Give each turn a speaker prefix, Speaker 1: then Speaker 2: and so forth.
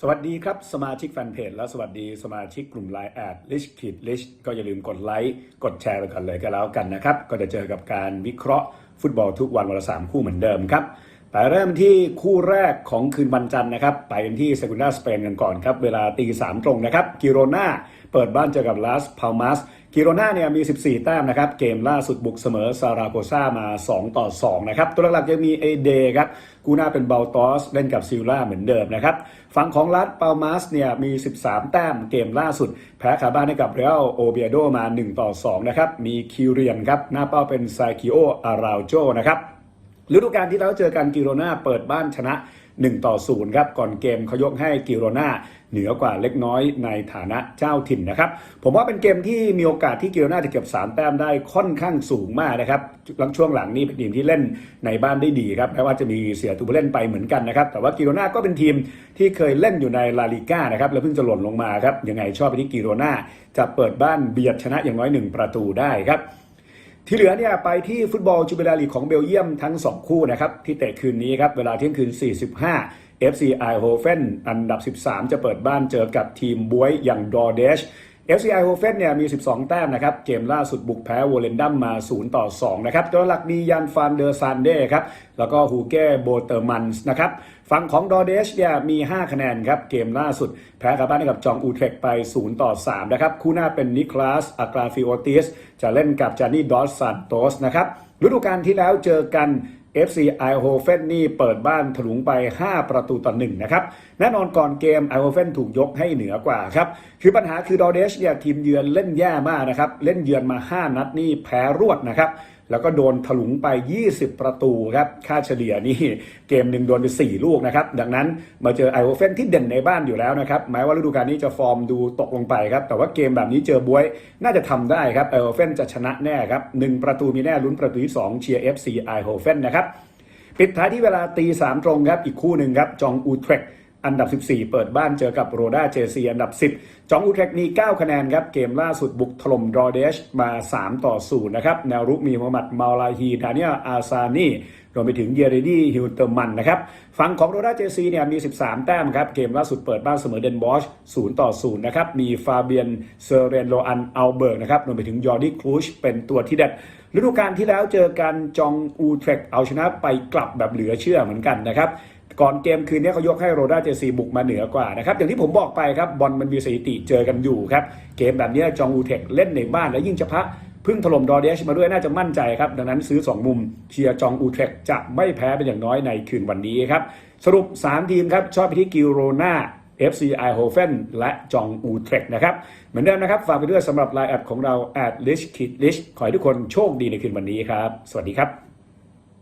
Speaker 1: สวัสดีครับ สมาชิกแฟนเพจและสวัสดีสมาชิกกลุ่มไลน์แอดลิชคิดลิชก็อย่าลืมกดไลค์กดแชร์ไปกันเลยก็แล้วกันนะครับ ก็จะเจอกับการวิเคราะห์ฟุตบอลทุกวันวันละสามคู่เหมือนเดิมครับ แต่เริ่มที่คู่แรกของคืนวันจันทร์นะครับ ไปกันที่เซกุนดาสเปนกันก่อนครับ เวลาตีสามตรงนะครับกิโรนา เปิดบ้านเจอกับลาสพาลมาสกิโรนาเนี่ยมี 14 แต้มนะครับ เกมล่าสุดบุกเสมอซาราโกซามา 2 ต่อ 2 นะครับ ตัวหลักๆยังมีเอเดครับ กูน่าเป็นเบลตอส เล่นกับซิลล่าเหมือนเดิมนะครับ ฝั่งของลัสปาลมาสเนี่ยมี 13 แต้มเกมล่าสุด แพ้คาบ้านให้กับเรอัลโอเบียโดมา 1 ต่อ 2 นะครับ มีคิวเรียนครับ หน้าเป้าเป็นไซคิโอ อาราโจนะครับฤดูกาลที่แล้วเจอกันกิโรนาเปิดบ้านชนะ 1 ต่อ 0 ครับ ก่อนเกมเขายกให้กิโรนาเหนือกว่าเล็กน้อยในฐานะเจ้าถิ่นนะครับ ผมว่าเป็นเกมที่มีโอกาสที่กิโรนาจะเก็บ 3 แต้มได้ค่อนข้างสูงมากนะครับหลังช่วงหลังนี่เป็นทีมที่เล่นในบ้านได้ดีครับแม้ว่าจะมีเสียตูเล่นไปเหมือนกันนะครับ แต่ว่ากิโรนาก็เป็นทีมที่เคยเล่นอยู่ในลาลิก้านะครับแล้วเพิ่งจะหล่นลงมาครับยังไงชอบไปที่กิโรนาจะเปิดบ้านเบียดชนะอย่างน้อย 1 ประตูได้ครับ ที่เหลือเนี่ยไปที่ฟุตบอลจูเบลาลีกของเบลเยียมทั้ง 2 คู่นะครับ ที่เตะคืนนี้ครับ เวลาเที่ยงคืน 45 FC i h o f e n อันดับ 13 จะเปิดบ้านเจอกับทีมบวยอย่างดอเดช FC i h o f e n เนี่ยมี 12 แต้มนะครับ เกมล่าสุดบุกแพ้โวเลนดัมมา 0 ต่อ 2 นะครับ ตัวหลักมียันฟานเดอร์ซานเด้ครับ แล้วก็ฮูเก้โบเตอร์มันส์นะครับ ฝั่งของดอเดชเนี่ยมี 5 คะแนนครับ เกมล่าสุดแพ้คาบ้านให้กับจองอูเทรกไป 0 ต่อ 3 นะครับ คู่หน้าเป็นนิคลาสอากราฟิโอติส จะเล่นกับจานี่ดอสซานโตสนะครับฤดูกาลที่แล้วเจอกัน FC i h o f e n นี่เปิดบ้านถลุงไป 5 ประตูต่อหนึ่งนะครับ แน่นอนก่อนเกม i h o f e n ถูกยกให้เหนือกว่าครับ คือปัญหาคือดอเดชเนี่ยทีมเยือนเล่นแย่มากนะครับ เล่นเยือนมา 5 นัดนี่แพ้รวดนะครับ แล้วก็โดนถลุงไป 20 ประตูครับ ค่าเฉลี่ยนี่เกมหนึ่งโดนไป 4 ลูกนะครับ ดังนั้นมาเจอไอโอเฟนที่เด่นในบ้านอยู่แล้วนะครับ แม้ว่าฤดูกาลนี้จะฟอร์มดูตกลงไปครับ แต่ว่าเกมแบบนี้เจอบวย น่าจะทำได้ครับไอโอเฟนจะชนะแน่ครับ1ประตูมีแน่ลุ้นประตูที่2เชียร์ FC ไอโอเฟนนะครับปิดท้ายที่เวลาตีสามตรงครับอีกคู่หนึ่งครับจองอูเทรก อันดับ 14 เปิดบ้านเจอกับโรด้าเจซีอันดับ 10 จองอูเทรกมี 9 คะแนนครับ เกมล่าสุดบุกถล่มดอเดชมา 3 ต่อ 0 นะครับ แนวรุกมีมูฮัมหมัดมาลาฮีดาเนียอาซานีรวมไปถึงเยเรดี้ฮิวเตอร์มันนะครับฝั่งของโรด้าเจซีเนี่ยมี 13 แต้มครับ เกมล่าสุดเปิดบ้านเสมอเดนบอช0ต่อ 0 นะครับ มีฟาเบียนเซเรนโลอันอัลเบิร์กนะครับรวมไปถึงยอร์ดี้ครูชเป็นตัวที่เด็ดฤดูกาลที่แล้วเจอกันจองอูเทรกเอาชนะไปกลับแบบเหลือเชื่อเหมือนกันนะครับ ก่อนเกมคืนนี้เขายกให้โรด้าเจซีบุกมาเหนือกว่านะครับอย่างที่ผมบอกไปครับบอลมันมีสถิติเจอกันอยู่ครับเกมแบบนี้จองอูเทรกเล่นในบ้านแล้วยิ่งเฉพาะพึ่งถล่มดอเดชมาด้วยน่าจะมั่นใจครับ ดังนั้นซื้อ 2 มุมเชียร์จองอูเทรกจะไม่แพ้เป็นอย่างน้อยในคืนวันนี้ครับ สรุป 3 ทีมครับ ชอบไปที่กิโรนา FC i h o f e n และจองอูเทรกนะครับ เหมือนเดิมนะครับ ฝากไปด้วยสำหรับไลน์แอดของเรา at list kid list ขอให้ทุกคนโชคดีในคืนวันนี้ครับ สวัสดีครับ